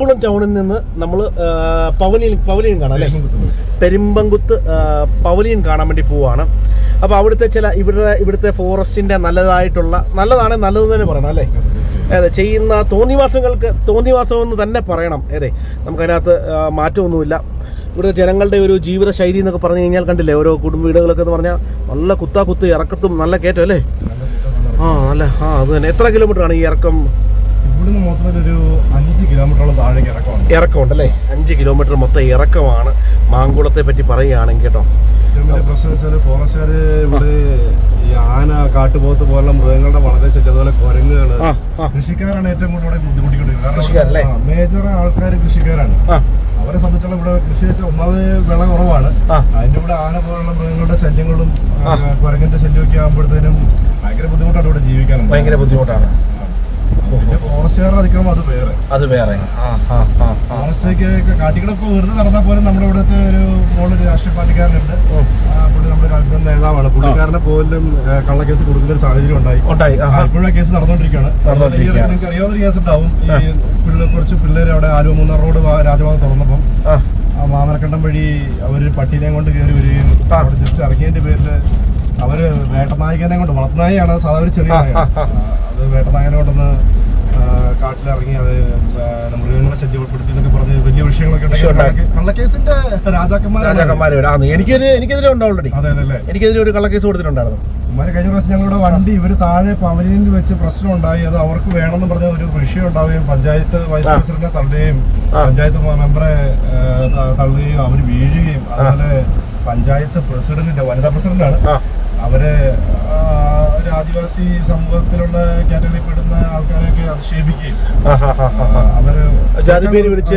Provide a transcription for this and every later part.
കുളം ടൗണിൽ നിന്ന് നമ്മൾ പവലിയൻ പവലിയൻ കാണാം അല്ലേ? പെരുമ്പങ്കുത്ത് പവലിയൻ കാണാൻ വേണ്ടി പോവാണ്. അപ്പോൾ അവിടുത്തെ ചില ഇവിടെ ഇവിടുത്തെ ഫോറസ്റ്റിന്റെ നല്ലതായിട്ടുള്ള നല്ലതാണ് നല്ലത് തന്നെ പറയണം അല്ലേ? അതെ ചെയ്യുന്ന തോന്നിവാസങ്ങൾക്ക് തോന്നിവാസം എന്ന് തന്നെ പറയണം. അതെ നമുക്കതിനകത്ത് മാറ്റമൊന്നുമില്ല. ഇവിടെ ജനങ്ങളുടെ ഒരു ജീവിത ശൈലി എന്നൊക്കെ പറഞ്ഞു കഴിഞ്ഞാൽ കണ്ടില്ലേ? ഓരോ കുടുംബ വീടുകളൊക്കെ എന്ന് പറഞ്ഞാൽ നല്ല കുത്താ കുത്ത് ഇറക്കത്തും നല്ല കയറ്റം അല്ലേ? ആ നല്ല ആ അത് തന്നെ. എത്ര കിലോമീറ്റർ ആണ് ഈ ഇറക്കം? ഇവിടുന്ന് മൊത്തത്തിൽ ഒരു അഞ്ച് കിലോമീറ്ററോളം താഴേക്ക് ഇറക്കമാണ് ഇറക്കമുണ്ട്. അല്ലേ അഞ്ച് കിലോമീറ്റർ മൊത്തം ഇറക്കമാണ്. മാങ്കുളത്തെ പറ്റി പറയുകയാണെങ്കിൽ കേട്ടോ. പ്രശ്നം വെച്ചാൽ ഫോറസ്റ്റുകാര് ഇവിടെ ഈ ആന കാട്ടുപോത്ത് പോലുള്ള മൃഗങ്ങളുടെ വളരെ ശല്യം അതുപോലെ ആ കൃഷിക്കാരാണ് ഏറ്റവും കൂടുതൽ ഇവിടെ ബുദ്ധിമുട്ടിക്കൊണ്ടിരിക്കുന്നത്. കൃഷിക്കാരല്ലേ? മേജർ ആൾക്കാർ കൃഷിക്കാരാണ്. അവരെ സംബന്ധിച്ചുള്ള ഇവിടെ കൃഷി വെച്ചാൽ ഒന്നാമത് വിള കുറവാണ്. അതിന്റെ കൂടെ ആന പോലുള്ള മൃഗങ്ങളുടെ ശല്യങ്ങളും കുരങ്ങന്റെ ശല്യമൊക്കെ ആകുമ്പോഴത്തേനും ഭയങ്കര ബുദ്ധിമുട്ടാണ് ഇവിടെ ജീവിക്കാൻ ഭയങ്കര ബുദ്ധിമുട്ടാണ്. പിന്നെ ഫോറസ്റ്റുകാരുടെ അതിക്രമം അത് വേറെ. അത് വേറെ. ആ ഫോറസ്റ്റേക്ക് കാട്ടിക്കിടപ്പ് വെറുതെ നടന്നാൽ പോലും നമ്മുടെ ഇവിടുത്തെ ഒരു മോളൊരു രാഷ്ട്രീയ പാർട്ടിക്കാരനുണ്ട്. പുള്ളി നമ്മുടെ കാൽപ്പന നേതാവാണ്. പുള്ളിക്കാരനെ പോലും കള്ളക്കേസ് കൊടുക്കുന്ന ഒരു സാഹചര്യം ഉണ്ടായി. ഉണ്ടായി. ഇപ്പോഴും കേസ് നടന്നുകൊണ്ടിരിക്കുകയാണ്. നിങ്ങൾക്ക് അറിയാവുന്ന കേസ് ഉണ്ടാവും ഈ പിള്ളേർ കുറച്ച് പിള്ളേർ അവിടെ ആലുവ മൂന്നാർ റോഡ് രാജഭാഗം തുറന്നപ്പം മാമനക്കണ്ടം വഴി അവർ പട്ടീനെ കൊണ്ട് കയറി വരികയും ജസ്റ്റ് ഇറങ്ങിയതിന്റെ പേരിൽ അവർ വേട്ടനായകനെ കൊണ്ട് വളർത്തനായാണ് സാധാരണ ഒരു ചെറിയ അത് വേട്ടനായകനെ കൊണ്ടൊന്ന് കാട്ടിലിറങ്ങി അത് മൃഗങ്ങളെ ശല്യപ്പെടുത്തി എന്നൊക്കെ പറഞ്ഞ് വലിയ വിഷയങ്ങളൊക്കെ ഉണ്ടാക്കി. കള്ളക്കേസിന്റെ രാജാക്കന്മാരാണ് രാജാക്കന്മാര് എനിക്ക് എനിക്കൊരു എനിക്കെതിരെ ഉണ്ട് ഓൾറെഡി അതെ അല്ലേ? എനിക്കെതിരെ ഒരു കള്ളക്കേസ് കൊടുത്തിട്ടുണ്ടായിരുന്നു. ഇവർ കഴിഞ്ഞ പ്രാവശ്യം ഞങ്ങളുടെ വണ്ടി ഇവർ താഴെ പവലിയനിൽ വെച്ച് പ്രശ്നം ഉണ്ടായി. അത് അവർക്ക് വേണമെന്ന് പറഞ്ഞ ഒരു വിഷയം ഉണ്ടാവുകയും പഞ്ചായത്ത് വൈസ്. പ്രസിഡന്റിനെ തള്ളുകയും പഞ്ചായത്ത് മെമ്പറെ തള്ളുകയും അവർ വീഴുകയും. അതുപോലെ പഞ്ചായത്ത് പ്രസിഡന്റിന്റെ വനിതാ പ്രസിഡന്റാണ്. അവർ ഒരു ആദിവാസി സമൂഹത്തിലുള്ള കാറ്റഗറി പെടുന്ന ആൾക്കാരെയൊക്കെ അധിക്ഷേപിക്കുകയും. അവർ ജാതി പേര് വിളിച്ച്?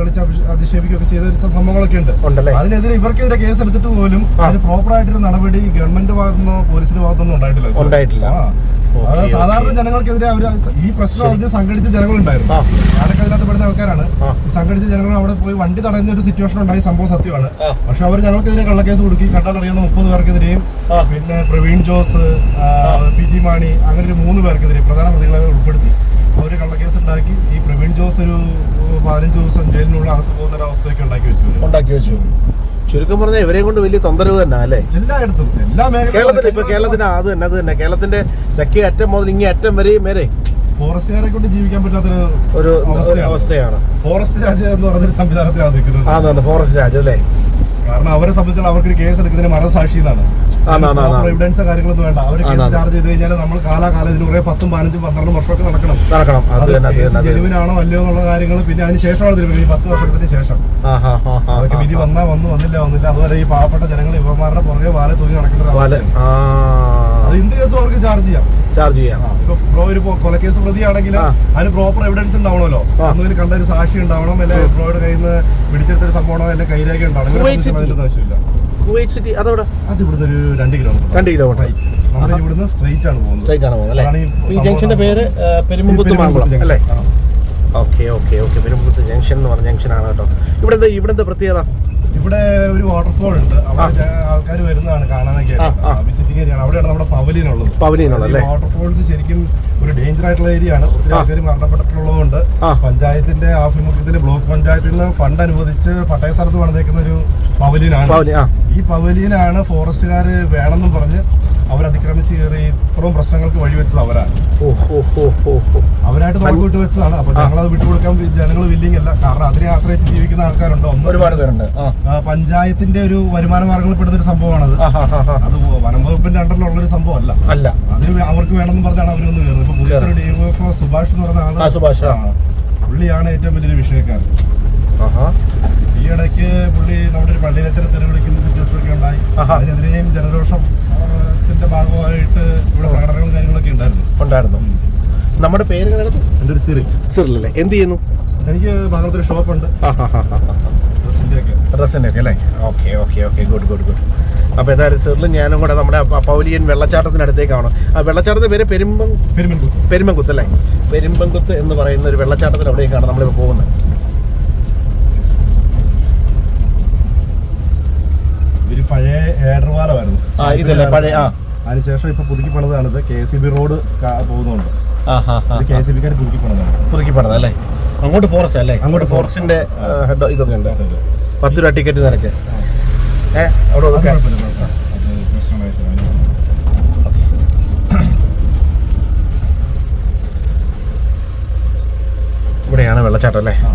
വിളിച്ച് അധിക്ഷേപിക്കുകയൊക്കെ ചെയ്ത ഒരു സംഭവങ്ങളൊക്കെ ഉണ്ട് അതിനെതിരെ ഇവർക്കെതിരെ കേസ് എടുത്തിട്ട് പോലും. അതിന് പ്രോപ്പർ ആയിട്ടൊരു നടപടി ഗവൺമെന്റ് ഭാഗത്തുനിന്നോ പോലീസിന്റെ ഭാഗത്തുനിന്നോ ഉണ്ടായിട്ടില്ല ഉണ്ടായിട്ടില്ല. സാധാരണ ജനങ്ങൾക്കെതിരെ അവർ ഈ പ്രശ്നം സംഘടിച്ച ജനങ്ങളുണ്ടായിരുന്നു. ഞാനൊക്കെ അതിനകത്ത് സംഘടിച്ച ജനങ്ങൾ അവിടെ പോയി വണ്ടി തടയുന്ന ഒരു സിറ്റുവേഷൻ ഉണ്ടായി സംഭവം സത്യമാണ്. പക്ഷെ അവർ ഞങ്ങൾക്കെതിരെ കള്ളക്കേസ് കൊടുക്കി കണ്ടാൽ അറിയുന്ന മുപ്പത് പേർക്കെതിരെയും. പിന്നെ പ്രവീൺ ജോസ് പി ജി മാണി അങ്ങനെ ഒരു മൂന്ന് പേർക്കെതിരെ പ്രധാന പ്രതികളെ ഉൾപ്പെടുത്തി അവർ കള്ളക്കേസ് ഉണ്ടാക്കി. ഈ പ്രവീൺ ജോസ് ഒരു പതിനഞ്ച് ദിവസം ജയിലിനുള്ള അകത്ത് പോകുന്ന ഒരു അവസ്ഥയൊക്കെ ഉണ്ടാക്കി വെച്ചു ഉണ്ടാക്കി വെച്ചു. ചുരുക്കം പറഞ്ഞാൽ ഇവരെയും കൊണ്ട് വലിയ തൊന്തരവ് തന്നെ അല്ലേ? എല്ലായിടത്തും. എല്ലാ കേരളത്തിൽ ഇപ്പൊ കേരളത്തിന് അത് തന്നെ അത് തന്നെ. കേരളത്തിന്റെ തെക്കേ അറ്റം മുതൽ ഇങ്ങേ അറ്റം വരെയും വരെ ഫോറസ്റ്റുകാരെ കൊണ്ട് ജീവിക്കാൻ പറ്റാത്തൊരു ഒരു അവസ്ഥയാണ്. ഫോറസ്റ്റ് രാജ്യം എന്ന് പറഞ്ഞൊരു സംവിധാനത്തിലാണ് നിൽക്കുന്നത്. ആന്ന് ഫോറസ്റ്റ് രാജ് അല്ലേ? കാരണം അവരെ സംബന്ധിച്ചാൽ അവർക്ക് കേസ് എടുക്കുന്നതിന് മനസാക്ഷി എന്നാണ്. എവിഡൻസ് കാര്യങ്ങളൊന്നും വേണ്ട. അവർ കേസ് ചാർജ് ചെയ്ത് കഴിഞ്ഞാൽ നമ്മൾ കാലാകാലം ഇതിന് കുറെ പത്തും പതിനഞ്ചും പന്ത്രണ്ടും വർഷമൊക്കെ നടക്കണം. നടക്കണം. ജെനുവിനാണോ അല്ലയോ എന്നുള്ള കാര്യങ്ങൾ പിന്നെ അതിന് ശേഷമാണ് തിരുവനന്തപുരം ഈ പത്ത് വർഷത്തിന് ശേഷം. അതൊക്കെ വിധി. വന്നാ വന്നു വന്നില്ല വന്നില്ല. അതുപോലെ ഈ പാവപ്പെട്ട ജനങ്ങൾ ഇവന്മാരുടെ പുറകെ വാല തൂങ്ങി നടക്കുന്ന അത് എന്ത് കേസും അവർക്ക് ചാർജ് ചെയ്യാം. ചാർജ് ചെയ്യാം. ഇപ്പൊ ബ്രോ ഒരു കൊലക്കേസ് പ്രതിയാണെങ്കിൽ അതിന് പ്രോപ്പർ എവിഡൻസ് ഉണ്ടാവണമല്ലോ. ആ. കണ്ട ഒരു സാക്ഷി ഉണ്ടാവണം അല്ലെ? ബ്രോയുടെ കയ്യിൽ നിന്ന് പിടിച്ചെടുത്തൊരു സംഭവമാണോ? അല്ലെ? കൈരേഖ ഉണ്ടാവണം. ഇവരെ അതിന്റെ ആവശ്യമില്ല. കുവൈറ്റ് സിറ്റി അതവിടെ? അത് ഇവിടുന്ന് ഒരു രണ്ട് കിലോമീറ്റർ രണ്ട് കിലോമീറ്റർ നമ്മൾ ഇവിടുന്ന് സ്ട്രെയിറ്റ് ആണ് പോകുന്നത്. സ്ട്രൈറ്റ് ആണ് പോകുന്നത് അല്ലേ? ഈ ജംഗ്ഷന്റെ പേര് പെരുമ്പുത്ത് മാങ്കുളം അല്ലേ. Okay okay okay Perumputhu junction എന്ന് പറഞ്ഞ ജംഗ്ഷൻ ആണ് കേട്ടോ. ഇവിടെ എന്താ ഇവിടുത്തെ പ്രത്യേകത? ഇവിടെ ഒരു വാട്ടർഫോൾ ഉണ്ട്. ആൾക്കാർ വരുന്നതാണ് കാണാനൊക്കെ. വിസിറ്റിംഗ് ഏരിയ അവിടെയാണ് നമ്മുടെ പവലിയൻ ഉള്ളത് പവലിയൻ ഉള്ളത് വാട്ടർഫോൾസ് ശരിക്കും ഒരു ഡേഞ്ചർ ആയിട്ടുള്ള ഏരിയ ആണ്. ഒത്തിരി പേര് ആൾക്കാർ മരണപ്പെട്ടിട്ടുള്ളതുകൊണ്ട് പഞ്ചായത്തിന്റെ ആഭിമുഖ്യത്തിൽ ബ്ലോക്ക് പഞ്ചായത്തിൽ നിന്ന് ഫണ്ട് അനുവദിച്ച് പട്ടയ സ്ഥലത്ത് പണിതേക്കുന്ന ഒരു പവലിയനാണ്. ഈ പവലിയനാണ് ഫോറസ്റ്റുകാർ വേണമെന്നും പറഞ്ഞ് അവരതിക്രമിച്ച് കയറി ഇത്രയും പ്രശ്നങ്ങൾക്ക് വഴിവെച്ചത് അവരാണ്. അവരായിട്ട് നമുക്ക് വിട്ടുവെച്ചതാണ് അപ്പൊ ഞങ്ങളത് വിട്ടുകൊടുക്കാൻ ജനങ്ങൾ വില്ലിങ് അല്ല. കാരണം അതിനെ ആശ്രയിച്ച് ജീവിക്കുന്ന ആൾക്കാരുണ്ട്. ഒന്ന് ഒരുപാട് പേരുണ്ട്. പഞ്ചായത്തിന്റെ ഒരു വരുമാന മാർഗങ്ങളിൽ പെടുന്ന ഒരു സംഭവമാണത്. ആ. അത് വനം വകുപ്പിന്റെ അണ്ടറിലുള്ള ഒരു സംഭവം അല്ല. അല്ല അതിന് അവർക്ക് വേണമെന്ന് പറഞ്ഞാണ് അവരൊന്ന് കയറുന്നത്. സുഭാഷ് എന്ന് പറഞ്ഞ പുള്ളിയാണ് ഏറ്റവും വലിയൊരു വിഷയക്കാരൻ. ഈ ഇടയ്ക്ക് പുള്ളി നമ്മുടെ ഒരു പള്ളിയിലച്ചനെ തെറി വിളിക്കുന്ന സിറ്റുവേഷൻ ഒക്കെ ഉണ്ടായി. അതിനെതിരെയും ജനരോഷത്തിന്റെ ഭാഗമായിട്ട് ഇവിടെ പ്രകടനങ്ങളും കാര്യങ്ങളൊക്കെ ഉണ്ടായിരുന്നു. ഉണ്ടായിരുന്നു. നമ്മുടെ പേര് എന്റെ എന്റെ ഒരു സിറി സിറിലല്ലേ എന്ത് ചെയ്യുന്നു? എനിക്ക് ഭാഗത്തൊരു ഷോപ്പുണ്ട് ഡ്രസ്സിന്റെ ഒക്കെ ഡ്രസ്സിന്റെ ഒക്കെ അല്ലേ? Okay okay okay. Good good good. അപ്പോൾ ഏതായാലും സെറിലും ഞാനും കൂടെ നമ്മുടെ പൗലിയൻ വെള്ളച്ചാട്ടത്തിനടുത്തേക്കാണ് ആ വെള്ളച്ചാട്ടത്തിന്റെ പേര് പെരുമ്പം പെരുമ്പൻകുത്ത്. പെരുമ്പൻകുത്ത് അല്ലേ? പെരുമ്പൻകുത്ത് എന്ന് പറയുന്ന ഒരു വെള്ളച്ചാട്ടത്തിന് അവിടേക്കാണ് നമ്മളിപ്പോൾ പോകുന്നത്. ഇവർ പഴയ ഏഡർവാലമായിരുന്നു ആ ഇതല്ലേ പഴയ ആ. അതിനുശേഷം ഇപ്പൊ പുതുക്കി പണിതാണിത്. കെ സി ബി റോഡ് പോകുന്നുണ്ട്. കെ സി ബിക്കാർ പുതുക്കി പണിതാണ്. പുതുക്കി പണിതല്ലേ അങ്ങോട്ട് ഫോറസ്റ്റ് അല്ലേ? അങ്ങോട്ട് ഫോറസ്റ്റിന്റെ ഹെഡ് ഇതൊക്കെ ഉണ്ട്. പത്ത് രൂപ ടിക്കറ്റ് നിരക്ക് അവിടെ ഒതുക്കാൻ. ഇവിടെയാണ് വെള്ളച്ചാട്ടം അല്ലേ? ആ.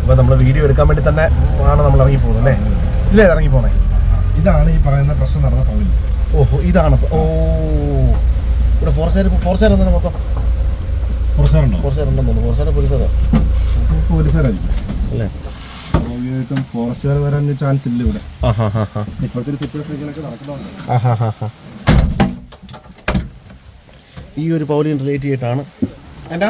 അപ്പൊ നമ്മൾ വീഡിയോ എടുക്കാൻ വേണ്ടി തന്നെ ആണ് നമ്മൾ ഇറങ്ങി പോകുന്നത് അല്ലേ? ഇല്ലേ ഇറങ്ങി പോണേ? ഇതാണ് ഈ പറയുന്ന പ്രശ്നം നടന്ന പോയി ഓഹോ ഇതാണ് ഓ. ഇവിടെ എന്താണ് മൊത്തം? ഉണ്ടെന്ന് തോന്നുന്നു. പോലീസുകാരായിരിക്കും. അല്ലേ? സ്വാഭാവികമായിട്ടും ഫോറസ്റ്റുകാർ വരാൻ ചാൻസ് ഇല്ല ഇവിടെ. ഇപ്പോഴത്തെ ഹാ ഹാ ഈ ഒരു പൗലിയൻ റിലേറ്റ് ചെയ്തിട്ടാണ്. എന്നാ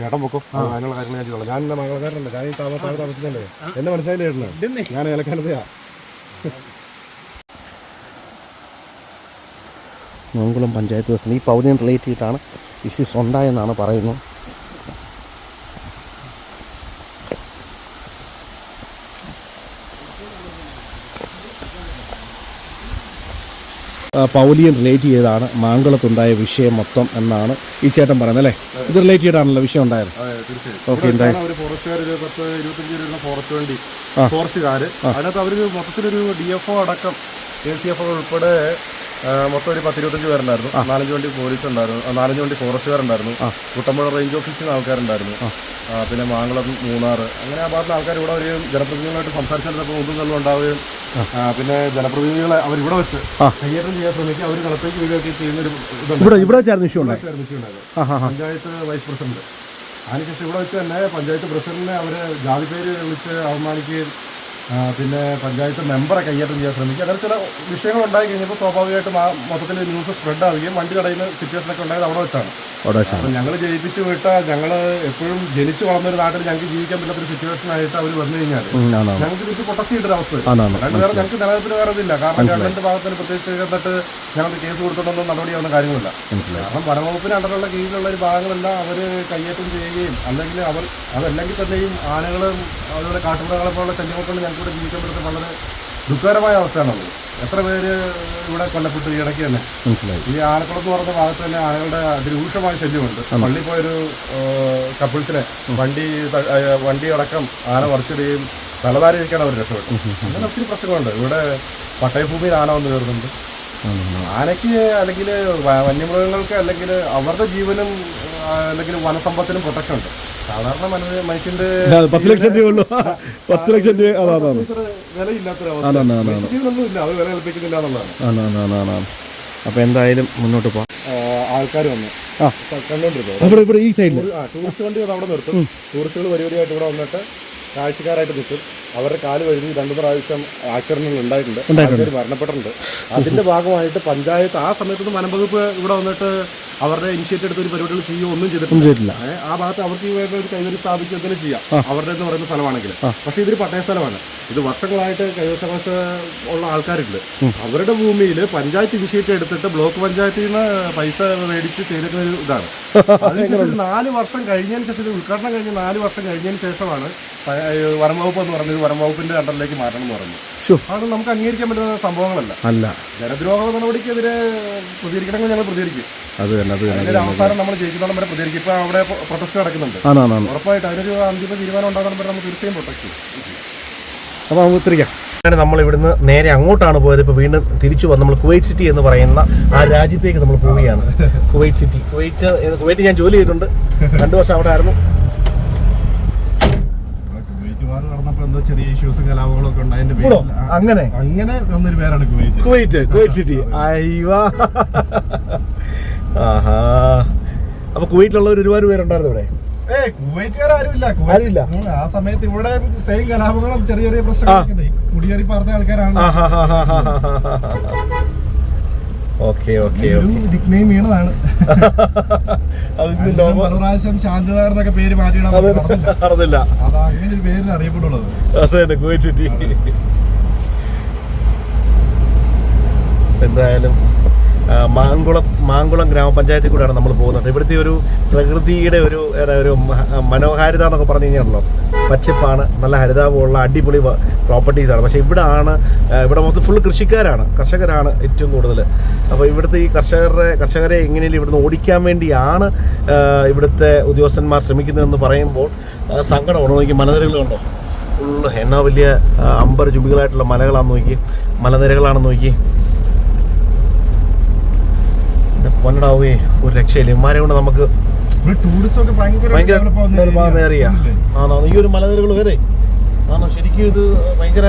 ചേട്ടൻ പൊക്കോ? അതിനുള്ള കാര്യങ്ങൾ ഞാൻ ചെയ്തോളാം. ഞാൻ എന്റെ മംഗളക്കാരനല്ല ഞാൻ ഈ താമസ താഴെ താമസിക്കണ്ടേ എന്നെ മനസ്സിലായില്ല ചേട്ടന്? ഞാൻ ഏലക്കാനത്തെയാ മംഗളം പഞ്ചായത്ത് ബസ്സിന് ഈ പൗലിയൻ റിലേറ്റ് ചെയ്തിട്ടാണ് ഇഷ്യൂസ് ഉണ്ടായെന്നാണ് പറയുന്നത്. പൗലിയൻ റിലേറ്റ് ചെയ്താണ് മാങ്കുളത്തുണ്ടായ വിഷയം മൊത്തം എന്നാണ് ഈ ചേട്ടൻ പറയുന്നത് അല്ലേ? ഇത് റിലേറ്റ് ചെയ്താണല്ലോ വിഷയം ഉണ്ടായത്. ഓക്കെ എന്തായി ഒരു ഫോറസ്റ്റുകാർ ഫോറസ്റ്റ് വണ്ടി അതിനകത്ത് അവർ മൊത്തത്തിലൊരു ഡി എഫ് ഒ അടക്കം എ സി എഫ് ഒ ഉൾപ്പെടെ മൊത്തം ഒരു പത്ത് ഇരുപത്തഞ്ച് പേരുണ്ടായിരുന്നു നാലഞ്ച് വണ്ടി പോലീസ് ഉണ്ടായിരുന്നു. നാലഞ്ച് വണ്ടി ഫോറസ്റ്റുകാരുണ്ടായിരുന്നു. കുട്ടമ്പുഴ റേഞ്ച് ഓഫീസിൽ നിന്ന് ആൾക്കാരുണ്ടായിരുന്നു പിന്നെ മാങ്കളം മൂന്നാർ അങ്ങനെ ആ ഭാഗത്ത് ആൾക്കാർ ഇവിടെ വരികയും ജനപ്രതിനിധികളായിട്ട് സംസാരിച്ചപ്പോൾ ഒന്നും തന്നെ ഉണ്ടാവുകയും പിന്നെ ജനപ്രതിനിധികളെ അവർ ഇവിടെ വെച്ച് കയ്യേറ്റം ചെയ്യാൻ ശ്രമിക്കുക അവർ കളത്തേക്ക് വീഴുകയൊക്കെ ചെയ്യുന്ന ഒരു ഇതുണ്ട് ഇവിടെ പഞ്ചായത്ത് വൈസ് പ്രസിഡന്റ് അതിനുശേഷം ഇവിടെ വെച്ച് തന്നെ പഞ്ചായത്ത് പ്രസിഡന്റിനെ അവരെ ജാതി പേര് വിളിച്ച് അവമാനിക്കുകയും പിന്നെ പഞ്ചായത്ത് മെമ്പറെ കയ്യേറ്റം ചെയ്യാൻ ശ്രമിക്കുക. അങ്ങനെ ചില വിഷയങ്ങൾ ഉണ്ടായി കഴിഞ്ഞപ്പോൾ സ്വാഭാവികമായിട്ടും ആ മൊത്തത്തിൽ ന്യൂസ് സ്പ്രെഡ് ആവുകയും വണ്ടി സിറ്റുവേഷൻ ഒക്കെ ഉണ്ടായത് അവിടെ വെച്ചാണ്. അപ്പം ഞങ്ങൾ ജയിപ്പിച്ച് വിട്ട ഞങ്ങൾ എപ്പോഴും ജനിച്ചു വളർന്ന ഒരു നാട്ടിൽ ഞങ്ങൾക്ക് ജീവിക്കാൻ പറ്റാത്ത ഒരു സിറ്റുവേഷൻ ആയിട്ട് അവർ വന്നു കഴിഞ്ഞാൽ ഞങ്ങൾക്ക് തിരിച്ച് പൊട്ടസ് ചെയ്യേണ്ട ഒരു അവസ്ഥ. അല്ലാണ്ട് വേറെ ഞങ്ങൾക്ക് നിലനിൽപ്പിന് വേറെ ഇതില്ല. കാരണം ഗവൺമെന്റ് ഭാഗത്തിന് പ്രത്യേകിച്ച് എന്നിട്ട് ഞങ്ങൾക്ക് കേസ് കൊടുത്തിട്ടൊന്നും നടപടിയാവുന്ന കാര്യങ്ങളില്ല. കാരണം വനവകുപ്പിന് അണ്ടറുള്ള കീഴിലുള്ള ഒരു ഭാഗങ്ങളെല്ലാം അവർ കയ്യേറ്റം ചെയ്യുകയും അല്ലെങ്കിൽ അവർ അതല്ലെങ്കിൽ തന്നെയും ആനകളും അതുപോലെ കാട്ടുമൃഗങ്ങളെ പോലുള്ള ചെല്ലുമൊക്കെ ഞങ്ങൾക്ക് ഇവിടെ ജീവിക്കാൻ പറ്റുന്ന വളരെ ദുഃഖകരമായ അവസ്ഥയാണുള്ളത് എത്ര പേര് ഇവിടെ കൊല്ലപ്പെട്ടു? ഈ ഇടയ്ക്ക് തന്നെ. മനസ്സിലായി. ഈ ആനക്കുളം എന്ന് പറയുന്ന ഭാഗത്ത് തന്നെ ആനകളുടെ അതിരൂക്ഷമായ ശല്യമുണ്ട്. പള്ളി പോയൊരു കപ്പിൾസിനെ വണ്ടി വണ്ടി അടക്കം ആന മറിച്ചിടുകയും തലതാരിയിരിക്കാൻ അവർ രക്ഷപ്പെട്ടു. അങ്ങനെ ഒത്തിരി പ്രശ്നങ്ങളുണ്ട്. ഇവിടെ പട്ടയഭൂമിയിൽ ആന വന്ന് കയറുന്നുണ്ട്. ആനയ്ക്ക് അല്ലെങ്കിൽ വന്യമൃഗങ്ങൾക്ക് അല്ലെങ്കിൽ അവരുടെ ജീവനും അല്ലെങ്കിൽ വനസമ്പത്തിനും പ്രൊട്ടക്ഷൻ ഉണ്ട്. സാധാരണ മനുഷ്യ മനുഷ്യന്റെ പത്ത് ലക്ഷം രൂപ ഉള്ളൂ പത്ത് ലക്ഷം രൂപ അതാണ് അതാണ്. ഇത്ര വിലയില്ലാത്തൊരു ആണ്, ആണ്, അവസ്ഥ. ആണ്. മനുഷ്യജീവനൊന്നും ഇല്ല അവർ വില കൽപ്പിക്കുന്നില്ല എന്നുള്ളതാണ്. ആണ് ആണ് ആണ് ആണ് ആണ് അപ്പോൾ എന്തായാലും മുന്നോട്ട് പോ ആൾക്കാർ വന്ന്. ആ. കണ്ടോണ്ടിരുന്നത് ഇവിടെ ഈ സൈഡിൽ ടൂറിസ്റ്റ് വണ്ടി അവിടെ നിർത്തും. ടൂറിസ്റ്റുകൾ വരിവരിയായിട്ട് ഇവിടെ വന്നിട്ട് കാഴ്ചക്കാരായിട്ട് നിൽക്കും. അവരുടെ കാൽ വഴുതി രണ്ടു പ്രാവശ്യം ആചരണങ്ങൾ ഉണ്ടായിട്ടുണ്ട്. മരണപ്പെട്ടിട്ടുണ്ട്. അതിന്റെ ഭാഗമായിട്ട് പഞ്ചായത്ത് ആ സമയത്തൊന്നും വനംവകുപ്പ് ഇവിടെ വന്നിട്ട് അവരുടെ ഇനിഷ്യേറ്റ് എടുത്ത് ഒരു പരിപാടികൾ ചെയ്യുകയോ ഒന്നും ചെയ്തിട്ടില്ല. ആ ഭാഗത്ത് അവർക്ക് ഈ വേണ്ട ഒരു കൈവരി സ്ഥാപിക്കുക തന്നെ ചെയ്യാം. അവരുടെ എന്ന് പറയുന്ന സ്ഥലമാണെങ്കിൽ പക്ഷേ ഇതൊരു പട്ടയ സ്ഥലമാണ്. ഇത് വർഷങ്ങളായിട്ട് കൈവശവശ ഉള്ള ആൾക്കാരുണ്ട്. അവരുടെ ഭൂമിയിൽ പഞ്ചായത്ത് ഇനിഷ്യേറ്റ് എടുത്തിട്ട് ബ്ലോക്ക് പഞ്ചായത്തിൽ നിന്ന് പൈസ മേടിച്ച് ചെയ്തിട്ടുള്ള ഒരു ഇതാണ്. അതിനുശേഷം നാല് വർഷം കഴിഞ്ഞതിന് ശേഷം ഇത് ഉദ്ഘാടനം കഴിഞ്ഞ് നാല് വർഷം കഴിഞ്ഞതിന് ശേഷമാണ് വനം വകുപ്പ് എന്ന് പറഞ്ഞത് വനം വകുപ്പിന്റെ അണ്ടറിലേക്ക് മാറ്റണം എന്ന് പറഞ്ഞു ശോ. നമുക്ക് അംഗീകരിക്കാൻ പറ്റുന്ന സംഭവങ്ങളല്ല. അല്ല. ജനദ്രോഹ നടപടിക്കെതിരെ പ്രതികരിക്കണമെങ്കിൽ ഞങ്ങൾ പ്രതികരിക്കും. അത് തന്നെ അത് തന്നെ അവസാനം നമ്മൾ ജയിക്കുന്നോളം വരെ പ്രതികരിക്കും. ഇപ്പൊ അവിടെ പ്രൊട്ടസ്റ്റ് നടക്കുന്നുണ്ട്. ഉറപ്പായിട്ട് അതിനൊരു അന്തിമ തീരുമാനം ഉണ്ടാകുന്ന വരെ നമ്മൾ തീർച്ചയായും പ്രൊട്ടക്ട് ചെയ്യും. അപ്പോൾ നമുക്ക് തിരിക്കാം അങ്ങനെ നമ്മൾ ഇവിടുന്ന് നേരെ അങ്ങോട്ടാണ് പോയത്. ഇപ്പോൾ വീണ്ടും തിരിച്ചു വന്ന് നമ്മൾ കുവൈറ്റ് സിറ്റി എന്ന് പറയുന്ന ആ രാജ്യത്തേക്ക് നമ്മൾ പോവുകയാണ്. Kuwait city. കുവൈറ്റ് കുവൈറ്റ് ഞാൻ ജോലി ചെയ്തിട്ടുണ്ട്. രണ്ടു വർഷം അവിടെ ആയിരുന്നു. വാർ നടന്നപ്പോ എന്തോ ചെറിയ ഇഷ്യൂസും കലാപങ്ങളൊക്കെ ഉണ്ടായതിന്റെ? പേരിൽ അങ്ങനെ? അങ്ങനെ വന്നൊരു പേരാണ് കുവൈറ്റ് കുവൈറ്റ് കുവൈറ്റ് സിറ്റി അയ്യോ. ആഹാ. അപ്പൊ കുവൈറ്റിലുള്ളവർ ഒരുപാട് പേരുണ്ടായിരുന്നു ഇവിടെ? ആരുമില്ല? ആ സമയത്ത് ഇവിടെ സെയിം കലാപങ്ങളും ചെറിയ ചെറിയ പ്രശ്നങ്ങളൊക്കെ. കുടിയേറി പാർത്ത ആൾക്കാരാണ്. ഓക്കെ ഓക്കെ ഒരു നിക്നെയിം വീണതാണ് അത് അതിന് ലോകം പല പ്രാവശ്യം ശാന്തനാർ എന്നൊക്കെ പേര് മാറ്റിയിടാൻ അത് അങ്ങനെ ഒരു പേരിൽ അറിയപ്പെടുള്ളത് അത് തന്നെ കുവൈറ്റ് സിറ്റി. എന്തായാലും മാങ്കുളം മാങ്കുളം ഗ്രാമപഞ്ചായത്തിൽ കൂടെയാണ് നമ്മൾ പോകുന്നത്. ഇവിടുത്തെ ഒരു പ്രകൃതിയുടെ ഒരു ഒരു മനോഹാരിത എന്നൊക്കെ പറഞ്ഞു കഴിഞ്ഞാണല്ലോ പച്ചപ്പാണ് നല്ല ഹരിതാപമുള്ള അടിപൊളി പ്രോപ്പർട്ടീസാണ്. പക്ഷേ ഇവിടെ ആണ് ഇവിടെ മൊത്തം ഫുൾ കൃഷിക്കാരാണ് കർഷകരാണ് ഏറ്റവും കൂടുതൽ അപ്പോൾ ഇവിടുത്തെ ഈ കർഷകരുടെ കർഷകരെ എങ്ങനെയും ഇവിടുന്ന് ഓടിക്കാൻ വേണ്ടിയാണ് ഇവിടുത്തെ ഉദ്യോഗസ്ഥന്മാർ ശ്രമിക്കുന്നതെന്ന് പറയുമ്പോൾ സങ്കടമാണ് നോക്കി? മലനിരകളുണ്ടോ ഫുള്ള് എന്നാ വലിയ അമ്പർ ചുംബികളായിട്ടുള്ള മലകളാണെന്ന് നോക്കി മലനിരകളാണെന്ന് നോക്കി. ഇത് ഒരു രക്ഷയില്ല. ഇമാരെ കൊണ്ട് നമുക്ക്? ആണോ ഈ ഒരു മലനിരകൾ വരെ ആണോ ശരിക്കും ഇത് ഭയങ്കര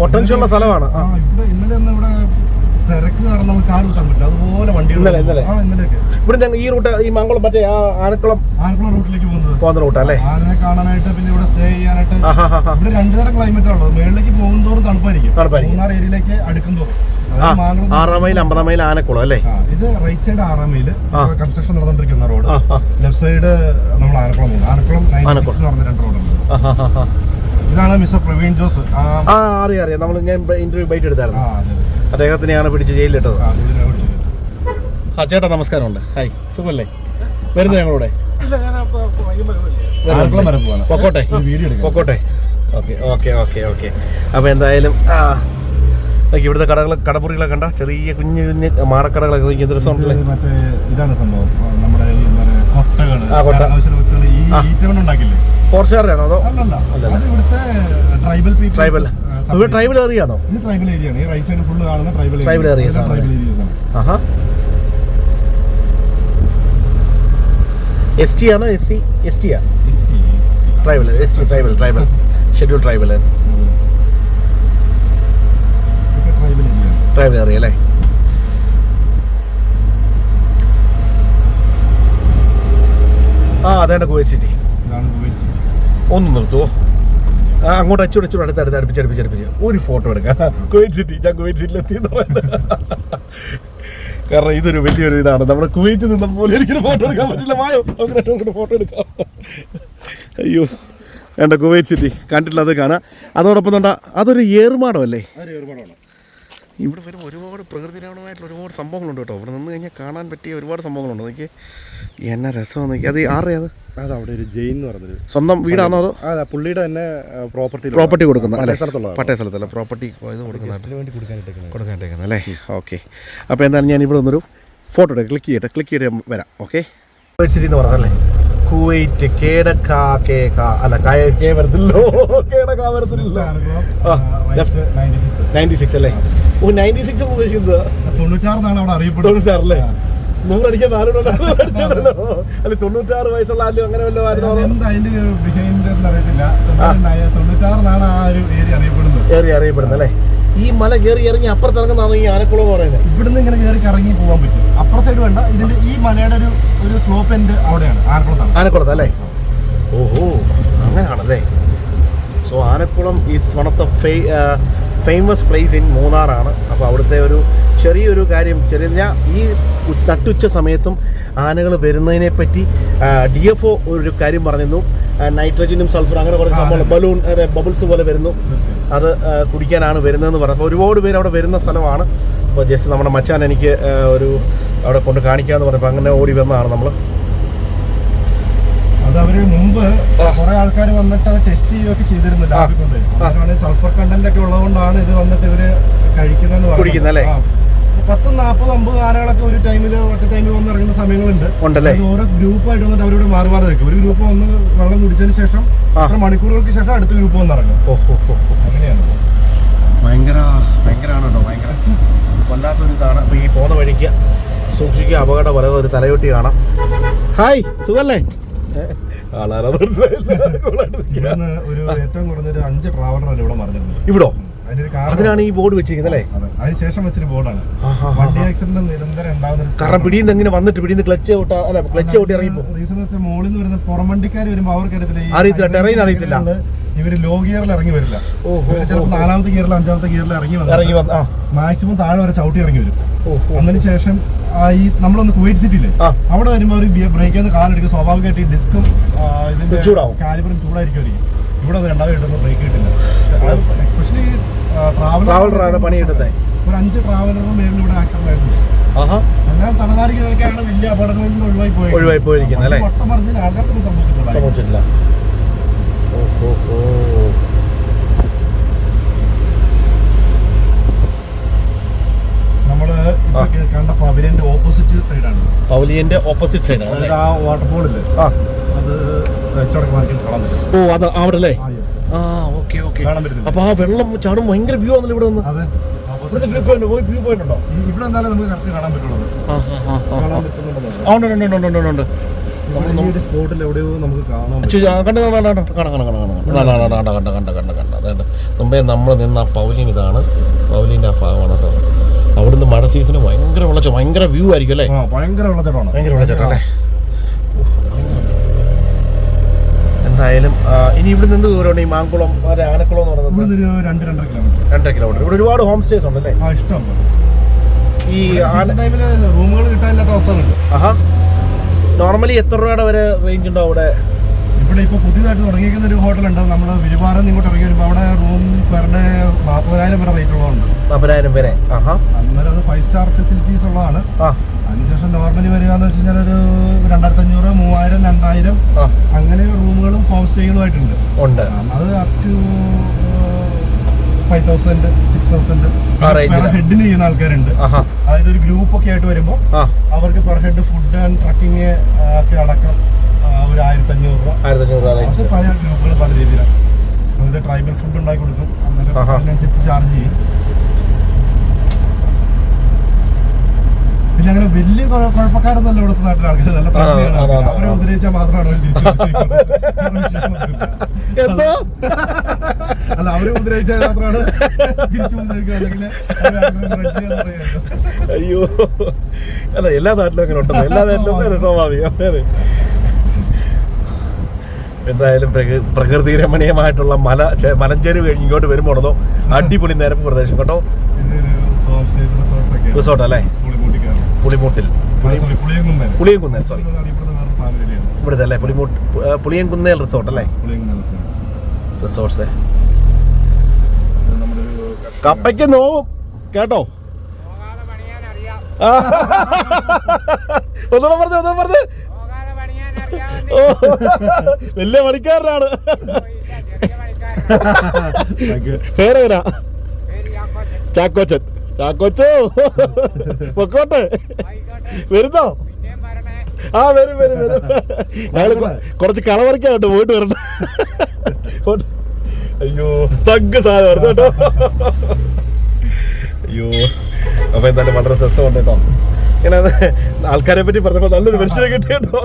പൊട്ടൻഷ്യൽ ഉള്ള സ്ഥലമാണ്. ഇവിടെ ഇന്നലെ ഇന്നലെ, ഞങ്ങൾ ഈ റൂട്ട് ഈ മംഗളം മറ്റേ ആ ആനക്കുളം ആനക്കുളം റൂട്ടിലേക്ക് പോകുന്നത്. പോകുന്ന റൂട്ടല്ലേ ആനനെ കാണാനായിട്ട് പിന്നെ ഇവിടെ സ്റ്റേ ചെയ്യാനായിട്ട് രണ്ടുതരം ഇവിടെ രണ്ടു തരം ക്ലൈമറ്റ് ആണല്ലോ മേളിലേക്ക് പോകുന്നതോറും തണുപ്പായിരിക്കും. തണുപ്പായിരിക്കും. മൂന്നാർ ഏരിയയിലേക്ക് അടുക്കും തോറും. ആറാം മൈൽ അമ്പതാം മൈൽ ആനക്കുളം അല്ലേ? ഇത് റൈറ്റ് സൈഡ് ആറാം മൈൽ. കൺസ്ട്രക്ഷൻ നടന്നുകൊണ്ടിരിക്കുന്ന റോഡ് ലെഫ്റ്റ് സൈഡ് നമ്മൾ ആനക്കുളം ആനക്കുളം. എന്ന് പറഞ്ഞ രണ്ട് റോഡുണ്ട് ഇതാണ് മിസ്റ്റർ പ്രവീൺ ജോസ്. ആ അറിയാം അറിയാം. നമ്മൾ ഞാൻ ഇന്റർവ്യൂ ബൈറ്റ് എടുത്തായിരുന്നു. അദ്ദേഹത്തിനെയാണ് പിടിച്ച് ജയിലിലിട്ടത്. ആ, ചേട്ടാ നമസ്കാരമുണ്ട്. ഹായ്. സുഖമല്ലേ? വരുന്നത് ഞങ്ങളുടെ? പൊക്കോട്ടെ? ഒരു വീഡിയോ എടുക്കാം. പൊക്കോട്ടെ? Okay okay okay okay. അപ്പോൾ എന്തായാലും ആ ഇവിടുത്തെ കടകൾ കടപുറികളെ കണ്ട ചെറിയ കുഞ്ഞു കുഞ്ഞ് മാറക്കടകളൊക്കെ നോക്കി എന്ത് രസമുണ്ടല്ലേ മറ്റേ ഇതാണ് സംഭവം. നമ്മുടെ ആ, കൊട്ട. ഉണ്ടാക്കില്ലേ? ഫോർച്ചുകാരാണോ അതോ? അല്ലല്ല. ട്രൈബൽ ട്രൈബൽ ഏറിയാണോ ഇത് ട്രൈബൽ ഏരിയ ആണ്? ഈ റൈറ്റ് സൈഡ് ഫുള്ള് കാണുന്ന ട്രൈബൽ ട്രൈബൽ ഏരിയസ് ആണ്. ആഹാ. എസ് ടി ആണോ? എസ് സി എസ് ടി ആ? Tribal S T tribal tribal schedule tribal ഇതൊക്കെ ട്രൈബൽ ഏരിയ കയറി അല്ലേ? ആ അതേണ്ട കുവൈറ്റ് സിറ്റി ഒന്ന് നിർത്തുവോ ആ അങ്ങോട്ട് അച്ചൂടെ അച്ചൂടെ അടുത്ത് അടുത്ത് അടുപ്പിച്ച് അടുപ്പിച്ച് അടുപ്പിച്ച്. ഒരു ഫോട്ടോ എടുക്കാം. കുവൈറ്റ് സിറ്റി ഞാൻ കുവൈറ്റ് സിറ്റിയിൽ എത്തിയെന്ന് പറയുന്നത്. കാരണം ഇതൊരു വലിയൊരു ഇതാണ്. നമ്മുടെ കുവൈറ്റ് നിന്ന പോലെ എനിക്കൊരു ഫോട്ടോ എടുക്കാൻ പറ്റില്ല. മായോ നമുക്ക് രണ്ടും ഫോട്ടോ എടുക്കാം. അയ്യോ വേണ്ട കുവൈറ്റ് സിറ്റി കണ്ടിട്ടില്ല അത് കാണാം. അതോടൊപ്പം തൊണ്ട അതൊരു ഏറുമാടമല്ലേ? ഏർമാടമാണ് ഇവിടെ വരും ഒരുപാട് പ്രകൃതി രമണമായിട്ടുള്ള ഒരുപാട് സംഭവങ്ങളുണ്ട് കേട്ടോ. ഇവിടെ നിന്ന് കഴിഞ്ഞാൽ കാണാൻ പറ്റിയ ഒരുപാട് സംഭവങ്ങളുണ്ട്. എനിക്ക് എന്നാ രസമാണ് നോക്കി അത് ആരുടെ അത്? അത് അവിടെ ഒരു ജെയിൻ എന്ന് പറഞ്ഞത് സ്വന്തം വീടാണോ അതോ? അതെ പുള്ളിയുടെ തന്നെ പ്രോപ്പർട്ടി പ്രോപ്പർട്ടി കൊടുക്കുന്ന അല്ലേ? സ്ഥലത്തുള്ള പട്ടയ സ്ഥലത്തല്ല? പ്രോപ്പർട്ടി ഇത് കൊടുക്കാനായിട്ട് കൊടുക്കാനായിട്ടേക്കുന്നത് അല്ലേ? ഓക്കെ അപ്പോൾ എന്തായാലും ഞാൻ ഇവിടെ ഒന്നൊരു ഫോട്ടോ എടുക്കാം. ക്ലിക്ക് ചെയ്യട്ടെ. ക്ലിക്ക് ചെയ്തിട്ട് വരാം. ഓക്കെ എന്ന് പറഞ്ഞല്ലേ കുവൈറ്റ് കേടക്കാ കേക്ക അല്ല കേ വരത്തില്ലോ കേടക്കാ വരത്തില്ല. നയന്റി സിക്സ് അല്ലേ? ഓ നയന്റി സിക്സ് ഉദ്ദേശിക്കുന്നത്? തൊണ്ണൂറ്റാറെന്നാണ് അവിടെ അറിയപ്പെടുന്നത്. തൊണ്ണൂറ്റാറല്ലേ? അല്ലേ അടിക്കാൻ നാല് അടിച്ചതല്ലോ അല്ല തൊണ്ണൂറ്റാറ് വയസ്സുള്ള ആരും അങ്ങനെ വല്ലതും ആയിരുന്നോ? അറിയത്തില്ല. തൊണ്ണൂറ്റാറിലാണ് ആ ഒരു ഏരിയ അറിയപ്പെടുന്നത്. ഏരിയ അറിയപ്പെടുന്നത് അല്ലേ? ഈ മല കയറി ഇറങ്ങി അപ്പുറത്ത് ഇറങ്ങുന്നതാണ് ഈ ആനക്കുളം എന്ന് പറയുന്നത്. ഇവിടുന്ന് ഇങ്ങനെ കയറി ഇറങ്ങി പോകാൻ പറ്റും. അപ്പുറ സൈഡ് വേണ്ട. ഇതിന്റെ ഈ മലയുടെ ഒരു ഒരു സ്ലോപ്പ് എൻഡ് അവിടെയാണ് ആനക്കുളത്താണ്. ആനക്കുളത്ത് അല്ലേ? ഓഹോ അങ്ങനെയാണല്ലേ so Anakulam is one of the fa famous place in മൂന്നാറാണ്. അപ്പോൾ അവിടുത്തെ ഒരു ചെറിയൊരു കാര്യം ചെറിയ ഈ നട്ടുച്ച സമയത്തും ആനകൾ വരുന്നതിനെ പറ്റി ഡി എഫ് ഒ ഒരു കാര്യം പറഞ്ഞിരുന്നു. നൈട്രജനും സൾഫർ അങ്ങനെ കുറച്ച് സംഭവം ബലൂൺ അതെ ബബിൾസ് പോലെ വരുന്നു. അത് കുടിക്കാനാണ് വരുന്നതെന്ന് പറഞ്ഞു. അപ്പോൾ ഒരുപാട് പേര് അവിടെ വരുന്ന സ്ഥലമാണ്. അപ്പോൾ ജസ്റ്റ് നമ്മുടെ മച്ചാൻ എനിക്ക് ഒരു അവിടെ കൊണ്ട് കാണിക്കാമെന്ന് പറഞ്ഞപ്പോൾ അങ്ങനെ ഓടി വന്നതാണ് നമ്മൾ അത് അവർ മുമ്പ് കുറെ ആൾക്കാർ വന്നിട്ട് അത് ടെസ്റ്റ് ചെയ്യുകയൊക്കെ ചെയ്തിരുന്നു ലാബിൽ കൊണ്ട്. സൾഫർ കണ്ടന്റ് ഒക്കെ ഉള്ളതുകൊണ്ടാണ് ഇത് വന്നിട്ട് ഇവർ കഴിക്കുന്നതെന്ന് പറയുന്നത്. പത്തും നാൽപ്പതും അമ്പത് ആനകളൊക്കെ ഒരു ടൈമിൽ ഒറ്റ ടൈമിൽ വന്ന് ഇറങ്ങുന്ന സമയങ്ങളുണ്ട്. ഉണ്ടല്ലേ? ഓരോ ഗ്രൂപ്പ് ആയിട്ട് വന്നിട്ട് അവരോട് മാറി മാറി നിൽക്കും. ഒരു ഗ്രൂപ്പ് വന്ന് വെള്ളം കുടിച്ചതിന് ശേഷം അത്ര മണിക്കൂറുകൾക്ക് ശേഷം അടുത്ത ഗ്രൂപ്പ് വന്ന് ഇറങ്ങും. അങ്ങനെയാണ്. ഭയങ്കര ഭയങ്കരമാണ് കേട്ടോ ഭയങ്കര. വല്ലാത്തൊരു ഇതാണ്. അപ്പോൾ ഈ പോകുന്ന വഴിക്ക് സൂക്ഷിക്കുക അപകട പോലെ ഒരു തലയൊട്ടി കാണാം. ഹായ് സുഖല്ലേ? ആളാരാ ഒരു ഏറ്റവും കുറഞ്ഞൊരു അഞ്ച് ട്രാവലർ ഇവിടെ മറിഞ്ഞിട്ടുണ്ട് ഇവിടോ? അതിനാണ് ഈ ബോർഡ് വെച്ചിരിക്കുന്നത് അല്ലേ? അതിനുശേഷം അതിന് ശേഷം വെച്ചൊരു ബോർഡാണ്. വണ്ടി. ആക്സിഡന്റ് നിരന്തരം കാരണം പിടിയിൽ ഇങ്ങനെ വന്നിട്ട് പിടിയിൽ ക്ലച്ച് ഔട്ട് അല്ല ക്ലച്ച് ഔട്ട് ഇറങ്ങി റീസൺ വെച്ചാൽ മുകളിൽ നിന്ന് വരുന്ന വരുമ്പോൾ അവർക്ക് അറിയത്തില്ല. ടെറൈൻ അറിയത്തില്ല, ടെറൈൻ അറിയത്തില്ല. ഇവർ ലോ ഗിയറിൽ ഇറങ്ങി വരില്ല. ചിലപ്പോൾ നാലാമത്തെ ഗിയറിൽ അഞ്ചാമത്തെ ഗിയറിൽ ഇറങ്ങി വന്നു ഇറങ്ങി മാക്സിമം താഴെ വരെ ചവിട്ടി ഇറങ്ങി വരും. ഓ, ഓ. ശേഷം ആ ഈ നമ്മളൊന്ന് കുവൈറ്റ് സിറ്റിയില്ലേ അവിടെ വരുമ്പോൾ ഒരു ബ്രേക്കിൽ നിന്ന് കാലെടുക്കും സ്വാഭാവികമായിട്ട് ഈ ഡിസ്കും ഇതിന്റെ ചൂടാവും. കാലിബറും ചൂടായിരിക്കും ഇവിടെ അത് രണ്ടാമത് കിട്ടുമ്പോൾ ബ്രേക്ക് കിട്ടില്ല. ട്രാവലർ ട്രാവലറാണ് പണിയെടുത്തത്. ഒരു അഞ്ച് ട്രാവലറും മേളിൽ ഇവിടെ ആക്സിഡന്റ് എല്ലാം വലിയ അപകടങ്ങളിൽ നിന്ന് ഒഴിവായി പോയത്. ഒഴിവായി പോയിരിക്കുന്നത് അല്ലേ? വട്ടം പറഞ്ഞാൽ ആൾക്കാർക്ക് സംഭവിച്ചിട്ടുണ്ട് സംഭവിച്ചിട്ടില്ല ഓ ഓ ഓ നമ്മൾ കണ്ട പവിലിയന്റെ ഓപ്പോസിറ്റ് സൈഡാണ് പവലിയന്റെ ഓപ്പോസിറ്റ് സൈഡാണ് ആ വാട്ടർഫോളില്ലേ അത് ഓ അത് അവിടെ അല്ലേ? ആ ഓക്കെ ഓക്കെ അപ്പൊ ആ വെള്ളം ചാടും ഭയങ്കര വ്യൂ ആണല്ലോ ഇവിടെ മുമ്പേ നമ്മൾ നിന്ന പൗലിൻ ഇതാണ്. പൗലിന്റെ ആ ഭാഗമാണ് കേട്ടോ. അവിടുന്ന് മഴ സീസണിൽ ഭയങ്കര വെള്ളച്ചോ ഭയങ്കര വ്യൂ ആയിരിക്കും അല്ലേ? ഭയങ്കര വെള്ളച്ചാട്ടമാണ്. ഭയങ്കര വെള്ളച്ചാട്ടം അല്ലേ? എന്തായാലും ഇനി ഇവിടെ നിന്ന് ദൂരമുണ്ട്. ഈ മാങ്കുളം ആനക്കുളം എന്ന് പറയുന്നത് ഒരു രണ്ട് രണ്ടര കിലോമീറ്റർ രണ്ടര കിലോമീറ്റർ ഇവിടെ ഒരുപാട് ഹോം സ്റ്റേസ് ഉണ്ട് അല്ലേ? ആ ഇഷ്ടം. ഈ ടൈമിൽ റൂമുകൾ കിട്ടാനില്ലാത്ത അവസ്ഥകളുണ്ട്. ആഹാ. നോർമലി എത്ര രൂപയുടെ വരെ റേഞ്ച് ഉണ്ടോ അവിടെ? ഇവിടെ ഇപ്പൊ പുതിയതായിട്ട് തുടങ്ങിയിരിക്കുന്ന ഒരു ഹോട്ടൽ ഉണ്ട്. നമ്മൾ വിരുപാറന്ന് ഇങ്ങോട്ട് ഇറങ്ങി വരുമ്പോൾ അവിടെ റൂം പെർ ഡേ നാൽപ്പതിനായിരം വരെ റേറ്റ് ഉള്ളതുണ്ട്. നാൽപ്പതിനായിരം വരെ. ആഹാ. അന്നേരം അത് ഫൈവ് സ്റ്റാർ ഫെസിലിറ്റീസ് ഉള്ളതാണ്. ആ. അതിനുശേഷം നോർമലി വരിക വെച്ച് കഴിഞ്ഞാൽ ഒരു രണ്ടായിരത്തി അഞ്ഞൂറ് മൂവായിരം രണ്ടായിരം അങ്ങനെ റൂമുകളും ഹോം സ്റ്റേകളും ആയിട്ടുണ്ട്. ഉണ്ട്. അത് up to five thousand six thousand. ഹെഡിന് ചെയ്യുന്ന ആൾക്കാരുണ്ട്. അതായത് ഒരു ഗ്രൂപ്പ് ഒക്കെ ആയിട്ട് വരുമ്പോൾ അവർക്ക് per head food and trekking ഒക്കെ അടക്കം ഒരു ആയിരത്തി അഞ്ഞൂറ് രൂപ ആയിരത്തി അഞ്ഞൂറ് രൂപ പല ഗ്രൂപ്പുകൾ പല രീതിയിലാണ് അതായത് ട്രൈബൽ ഫുഡ് ഉണ്ടാക്കി കൊടുക്കും. അതിനനുസരിച്ച് ചാർജ് ചെയ്യും. പിന്നെ അങ്ങനെ വലിയ കുഴപ്പക്കാരൊന്നല്ല ഇവിടുത്തെ നാട്ടിലെ ആൾക്കാർ നല്ല പ്രാർത്ഥനയാണ് അവരെ ഉപദ്രവിച്ചാൽ മാത്രമാണ് അവർ തിരിച്ചു അല്ല അവരെ ഉപദ്രവിച്ചാൽ മാത്രമാണ് തിരിച്ചു അല്ലെങ്കിൽ അയ്യോ. അല്ല എല്ലാ നാട്ടിലും അങ്ങനെ ഉണ്ടല്ലോ. എല്ലാ നാട്ടിലും സ്വാഭാവികം. എന്തായാലും പ്രകൃതി രമണീയമായിട്ടുള്ള മല മലഞ്ചേരി കഴിഞ്ഞ് ഇങ്ങോട്ട് വരുമ്പോഴതോ അടിപൊളി നിരപ്പ് പ്രദേശം കേട്ടോ? റിസോർട്ട് അല്ലേ? പുളിമൂട്ടിൽ. പുളിയൻകുന്നേൽ സോറി ഇവിടുത്തെ അല്ലേ? പുളിമൂട്ട് പുളിയൻകുന്നേൽ റിസോർട്ട് അല്ലേ? റിസോർട്ട്സ് കപ്പയ്ക്ക് നോവും. കേട്ടോ? ഒന്നുകൂടെ പറഞ്ഞു ഒന്നുകൂടെ പറഞ്ഞു. വലിയ പണിക്കാരനാണ്. പേരെങ്ങനാ? ചാക്കോച്ചൻ. ചാക്കോച്ചോ പൊക്കോട്ടെ. വരുന്നോ? ആ വരും വരും വരും. ഞങ്ങൾ കുറച്ച് കുറച്ച് കേട്ടോ പോയിട്ട് വരുന്നു അയ്യോ തഗ് സാധനം വരുന്നു കേട്ടോ. അയ്യോ അപ്പൊ എന്തായാലും വളരെ രസമുണ്ട് കേട്ടോ. ഇങ്ങനെ ആൾക്കാരെ പറ്റി പറഞ്ഞപ്പോ നല്ലൊരു മനുഷ്യനെ കിട്ടി കേട്ടോ.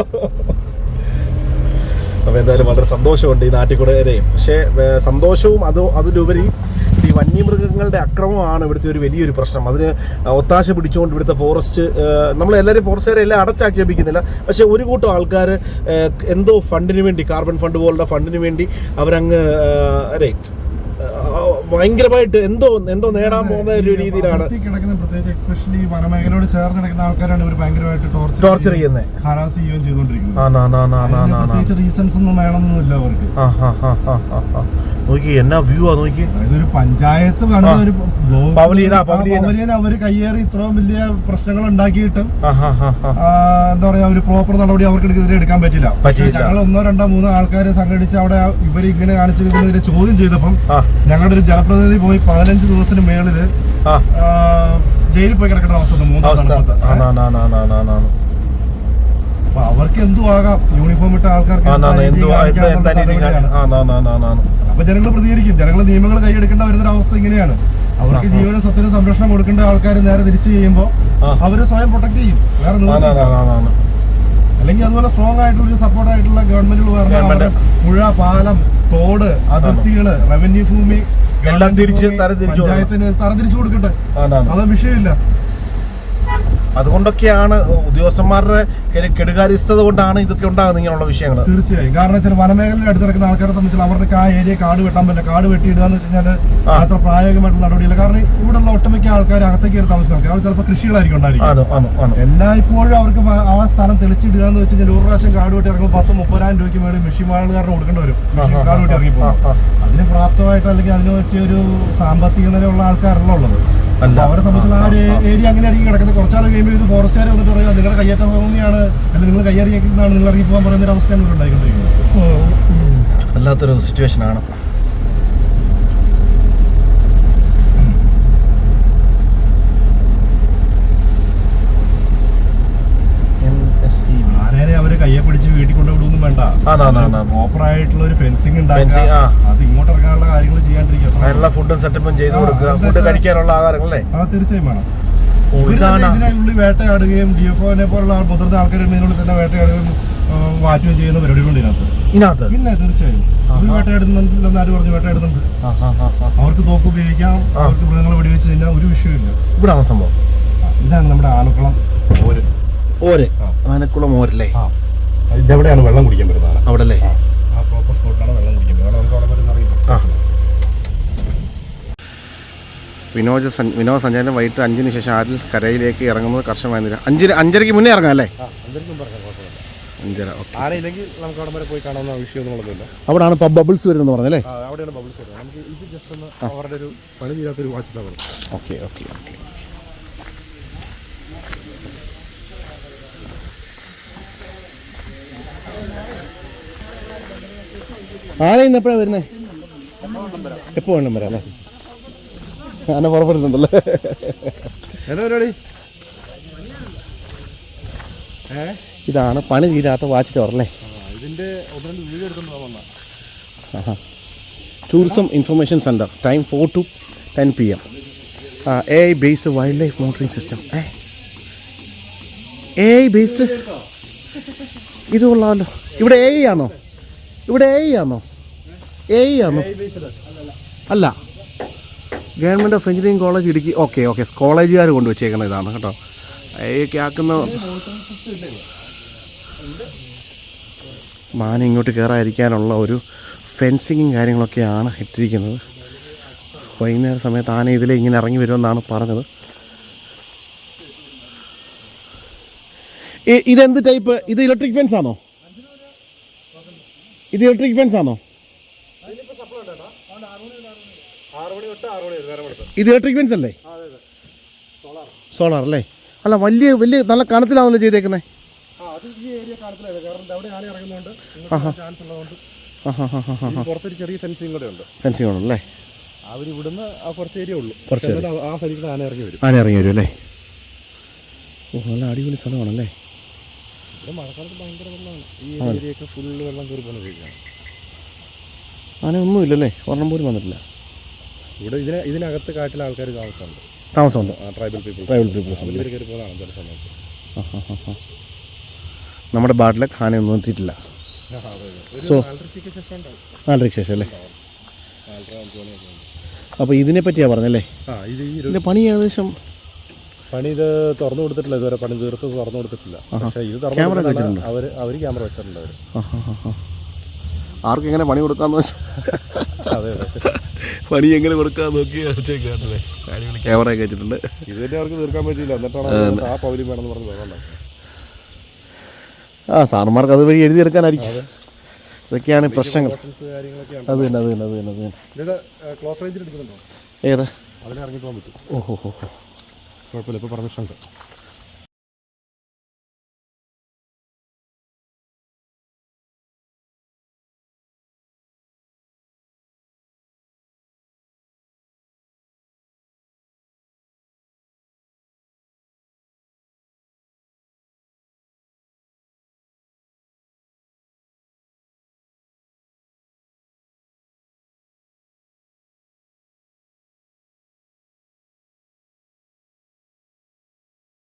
അപ്പോൾ എന്തായാലും വളരെ സന്തോഷമുണ്ട് ഈ നാട്ടിൽ കൂടെ വരെ പക്ഷേ സന്തോഷവും അത് അതിലുപരി ഈ വന്യമൃഗങ്ങളുടെ അക്രമമാണ് ഇവിടുത്തെ ഒരു വലിയൊരു പ്രശ്നം. അതിന് ഒത്താശ പിടിച്ചുകൊണ്ട് ഇവിടുത്തെ ഫോറസ്റ്റ് നമ്മൾ എല്ലാവരും ഫോറസ്റ്റുകാരെ എല്ലാം അടച്ചാക്ഷേപിക്കുന്നില്ല. പക്ഷേ ഒരു കൂട്ടം ആൾക്കാർ എന്തോ ഫണ്ടിന് വേണ്ടി കാർബൺ ഫണ്ട് പോലുള്ള ഫണ്ടിന് വേണ്ടി അവരങ്ങ് അതെ ഭയങ്കരമായിട്ട് എന്തോ എന്തോ നേടാൻ പോകുന്ന ഒരു രീതിയിലാണ്. ചേർന്ന് ആൾക്കാരാണ് ഇവർ ഭയങ്കരമായിട്ട് ടോർച്ചർ ഒന്നും നോക്കി എന്നാ വ്യൂ ആ നോക്കി പഞ്ചായത്ത് ഒരു അവർ കയ്യേറി ഇത്രയും വലിയ പ്രശ്നങ്ങൾ ഉണ്ടാക്കിയിട്ടും എന്താ പറയാ ഒരു പ്രോപ്പർ നടപടി അവർക്കെതിരെ എടുക്കാൻ പറ്റില്ല. ഞങ്ങൾ ഒന്നോ രണ്ടോ മൂന്നോ ആൾക്കാരെ സംഘടിച്ച് അവിടെ ഇവരിങ്ങനെ കാണിച്ചിരിക്കുന്നതിനെ ചോദ്യം ചെയ്തപ്പം ഞങ്ങളുടെ ഒരു ജല ജനപ്രതിനിധി പോയി പതിനഞ്ച് ദിവസത്തിന് മേളിൽ ജയിലിൽ പോയി കിടക്കുന്ന അവസ്ഥ മൂന്നാം അപ്പൊ അവർക്ക് എന്തു ആകാം യൂണിഫോം ഇട്ട ആൾക്കാർക്ക് അപ്പൊ ജനങ്ങൾ പ്രതികരിക്കും ജനങ്ങൾ നിയമങ്ങൾ കൈയെടുക്കേണ്ട വരുന്നൊരവസ്ഥ ഇങ്ങനെയാണ് അവർക്ക് ജീവന സ്വത്തിന് സംരക്ഷണം കൊടുക്കേണ്ട ആൾക്കാർ നേരെ തിരിച്ചു ചെയ്യുമ്പോൾ അവർ സ്വയം പ്രൊട്ടക്ട് ചെയ്യും വേറെ അല്ലെങ്കിൽ അതുപോലെ സ്ട്രോങ് ആയിട്ടുള്ള ഒരു സപ്പോർട്ട് ആയിട്ടുള്ള ഗവൺമെന്റുകൾ പറഞ്ഞാൽ പുഴ പാലം തോട് അതിർത്തികൾ റവന്യൂ ഭൂമി എല്ലാം തിരിച്ച് തരംതിരിച്ചു പഞ്ചായത്തിന് തരംതിരിച്ചു കൊടുക്കട്ടെ. അത് വിഷയമില്ല. അതുകൊണ്ടൊക്കെയാണ് ഉദ്യോഗസ്ഥന്മാരുടെ കെടുകാര്യസ്ഥത കൊണ്ടാണ് ഇതൊക്കെ ഉണ്ടാകുന്നത് ഇങ്ങനെയുള്ള വിഷയങ്ങൾ. തീർച്ചയായും. കാരണം വെച്ചാൽ വനമേഖലയിൽ അടുത്ത് കിടക്കുന്ന ആൾക്കാരെ സംബന്ധിച്ച് അവർക്ക് ആ ഏരിയ കാട് വെട്ടാൻ പറ്റില്ല. കാട് വെട്ടിയിടുക എന്ന് വെച്ച് കഴിഞ്ഞാൽ അത്ര പ്രായോഗികമായിട്ടുള്ള നടപടിയില്ല. കാരണം ഇവിടെയുള്ള ഒട്ടുമിക്ക ആൾക്കാർ അകത്തേക്ക് കയറി താമസിക്കുന്ന അവർ ചിലപ്പോൾ കൃഷികളായിരിക്കും ഉണ്ടായിരിക്കും എല്ലായ്പ്പോഴും അവർക്ക് ആ സ്ഥലം തെളിച്ചിടുക എന്ന് വെച്ച് കഴിഞ്ഞാൽ ഒരു പ്രാവശ്യം കാട് വെട്ടി ഇറങ്ങുമ്പോൾ പത്ത് മുപ്പതിനായിരം രൂപയ്ക്ക് മേളിൽ മെഷീൻ വാളുകാരന് കൊടുക്കേണ്ടി വരും. കാട് വെട്ടി ഇറങ്ങി പോകും ആ, ആ. അതിന് പ്രാപ്തമായിട്ട് അല്ലെങ്കിൽ അതിന് പറ്റിയൊരു സാമ്പത്തിക നിലയുള്ള ആൾക്കാരല്ല ഉള്ളത്. അപ്പൊ അവരെ സംബന്ധിച്ചുള്ള ആ ഒരു ഏരിയ അങ്ങനെ ആയിരിക്കും കിടക്കുന്നത്. കുറച്ചാൾ കഴിയുമ്പോൾ ഇത് ഫോറസ്റ്റുകാർ വന്നിട്ട് പറയുക നിങ്ങളുടെ കയ്യേറ്റ ഭൂമിയാണ് അല്ലെങ്കിൽ നിങ്ങൾ കയ്യേറിയേക്കുന്നതാണ് നിങ്ങൾ ഇറങ്ങി പോകാൻ പറയുന്ന ഒരു അവസ്ഥയാണ് ഉണ്ടായിക്കൊണ്ടിരിക്കുന്നത്. വല്ലാത്തൊരു സിറ്റുവേഷൻ ആണ് ആനേനെ അവർ കയ്യെ പിടിച്ച് വീട്ടിൽ കൊണ്ടുവിടുന്നും വേണ്ട ആണ്, ആണ്, ആണ്. പ്രോപ്പർ ആയിട്ടുള്ള ഒരു ഫെൻസിങ് ഉണ്ടാക്കുക. അത് ഇങ്ങോട്ട് ഇറങ്ങാനുള്ള കാര്യങ്ങൾ ചെയ്യാണ്ടിരിക്കുക. അതിനുള്ള ഫുഡും സെറ്റപ്പും ചെയ്ത് കൊടുക്കുക. ഫുഡ് കഴിക്കാനുള്ള ആഹാരങ്ങൾ അല്ലേ? ആ തീർച്ചയായും വേണം. ഇതിനുള്ളിൽ വേട്ടയാടുകയും ഡി എഫ് ഒനെ പോലുള്ള മുതിർന്ന ആൾക്കാർ ഇതിനുള്ളിൽ തന്നെ വേട്ടയാടുകയും ആ, മാറ്റുകയും ചെയ്യുന്ന പരിപാടികളുണ്ട് ഇതിനകത്ത്. ഇതിനകത്ത്? പിന്നെ തീർച്ചയായും. വേട്ടയാടുന്നുണ്ടെന്ന് ആര് പറഞ്ഞു? വേട്ടയാടുന്നുണ്ട്. അവർക്ക് തോക്ക് ഉപയോഗിക്കാം. അവർക്ക് മൃഗങ്ങളെ വെടിവെച്ച് കഴിഞ്ഞാൽ ഒരു വിഷയമില്ല ഇവിടെ സംഭവം? ഇതാണ് നമ്മുടെ ആനക്കുളം. ഓര്. ഓര്. ആനക്കുളം ഓരല്ലേ? ആ. ഇതെവിടെയാണ് വെള്ളം കുടിക്കാൻ വരുന്നത്? അവിടെ അല്ലേ ആ ആ പ്രോപ്പർ സ്പോട്ടിലാണ് വെള്ളം കുടിക്കാൻ പറ്റുന്നത് നമുക്ക് അവിടെ വരെ അറിയില്ല ആ. വിനോദ സഞ്ച വിനോദസഞ്ചാരം വൈകിട്ട് അഞ്ചിന് ശേഷം ആരിൽ കരയിലേക്ക് ഇറങ്ങുന്നത് കർശനമായ നില അഞ്ചര അഞ്ചരയ്ക്ക് മുന്നേ ഇറങ്ങാം അല്ലേ? അഞ്ചര ഓക്കെ. ആനയില്ലെങ്കിൽ നമുക്ക് അവിടെ വരെ പോയി കാണാവുന്ന പബ് ബബിൾസ് വരുന്നത് പറഞ്ഞല്ലേ ആ അവിടെയാണ് ബബിൾസ് വരുന്നത്. നമുക്ക് ഇത് ജസ്റ്റ് ഒന്ന് അവരുടെ ഒരു പണി തീരാത്തൊരു ഓക്കെ ഓക്കെ ഓക്കെ. ആന ഇന്ന് എപ്പോഴാണ് വരുന്നത് എപ്പോൾ വേണം വരാം അല്ലേ? ആന പുറപ്പെടുന്നുണ്ടല്ലേ. പരിപാടി? ഇതാണ് പണി തീരാത്ത വാച്ച് ഇതിന്റെ ഒന്ന് രണ്ട് വീഡിയോ എടുക്കുന്നു tourism information centre time four to ten P M A I based wild life monitoring system A I based ഇത് കൊള്ളാമല്ലോ ഇവിടെ എ ഐ ആണോ? ഇവിടെ എ ആണോ? എ ആണോ? അല്ല. Government of engineering college Idukki okay okay കോളേജുകാർ കൊണ്ടുവച്ചേക്കുന്ന ഇതാണ് കേട്ടോ. എ ഒക്കെ ആക്കുന്ന മാന ഇങ്ങോട്ട് കയറാതിരിക്കാനുള്ള ഒരു ഫെൻസിങ്ങും കാര്യങ്ങളൊക്കെയാണ് ഇട്ടിരിക്കുന്നത്. വൈകുന്നേര സമയത്ത് ആന ഇതിലെ ഇങ്ങനെ ഇറങ്ങി വരുമെന്നാണ് പറഞ്ഞത്. ഇതെന്ത് ടൈപ്പ് ഇത് ഇലക്ട്രിക് ഫെൻസ് ആണോ? ഇത് ഇലക്ട്രിക് ഫെൻസ് ആണോ? ഇത് ഇലക്ട്രിക് ഫെൻസ് അല്ലേ? സോളാർ അല്ലേ അല്ല വലിയ വലിയ നല്ല കനത്തിലാണല്ലോ ചെയ്തേക്കുന്നത് ചെറിയ ഫെൻസിങ് കൂടെ ഉണ്ട് ഫെൻസിങ് കുറച്ച് ഏരിയ ഉള്ളൂ കുറച്ച്. ആ- ആ സൈഡിൽ ആന ഇറങ്ങി വരും. ആന ഇറങ്ങി വരും അല്ലേ? ഓ നല്ല അടിപൊളി സ്ഥലമാണല്ലേ? ഇവിടെ മഴക്കാലത്ത് ഭയങ്കര വെള്ളമാണ്. ഈ ഏരിയയൊക്കെ ഫുള്ള് വെള്ളം കയറി പോകുന്ന ഏരിയയാണ് ആന ഒന്നുമില്ലല്ലേ? ഒരെണ്ണം പോലും വന്നിട്ടില്ല. ഇവിടെ ഇതിന് ഇതിനകത്ത് കാട്ടിലെ ആൾക്കാർ താമസമുണ്ട്. താമസമുണ്ട്. ട്രൈബൽ പീപ്പിൾ ട്രൈബൽ പീപ്പിൾസ് ഇവർ കയറി പോകുന്നതാണ് ചില സമയത്ത്. നമ്മുടെ ബാട്ടിലെ ഖാനൊന്നും എത്തിയിട്ടില്ല. സോ നാലരയ്ക്ക് ശേഷം അല്ലേ. അപ്പോൾ ഇതിനെ പറ്റിയാണ് പറഞ്ഞല്ലേ? ഇതിന്റെ പണി ഏകദേശം പണി ഇത് തുറന്നു കൊടുത്തിട്ടില്ല. ഇതുവരെ പണി തീർത്ത് തുറന്നു കൊടുത്തിട്ടില്ല. പക്ഷേ ഇത് ക്യാമറ തുറന്നു വെച്ചിട്ടുണ്ട്. അവർ അവർ ക്യാമറ വെച്ചിട്ടുണ്ട് അവർ ആർക്ക് എങ്ങനെ പണി കൊടുക്കാന്ന് വെച്ചാൽ അതെ അതെ. പണി എങ്ങനെ കൊടുക്കാന്ന് നോക്കി വെച്ചേക്കാണല്ലേ ക്യാമറ ഒക്കെ വെച്ചിട്ടുണ്ട് ഇത് തന്നെ അവർക്ക് തീർക്കാൻ പറ്റിയില്ല. എന്നിട്ടാണ് ആ പൗലി വേണമെന്ന് പറഞ്ഞ് ആ സാറന്മാർക്ക് അതുവഴി എഴുതിയെടുക്കാനായിരിക്കും ഇതൊക്കെയാണ് പ്രശ്നങ്ങൾ. അത് തന്നെ അത് തന്നെ അത് തന്നെ അത് തന്നെ. ക്ലോസ് റേഞ്ചിൽ എടുക്കുന്നുണ്ടോ? ഏതാ? ഇറങ്ങി പറ്റും. ഓഹോ ഹോ ഹോ. കുഴപ്പമില്ല. ഇപ്പോൾ പെർമിഷൻ ഉണ്ട്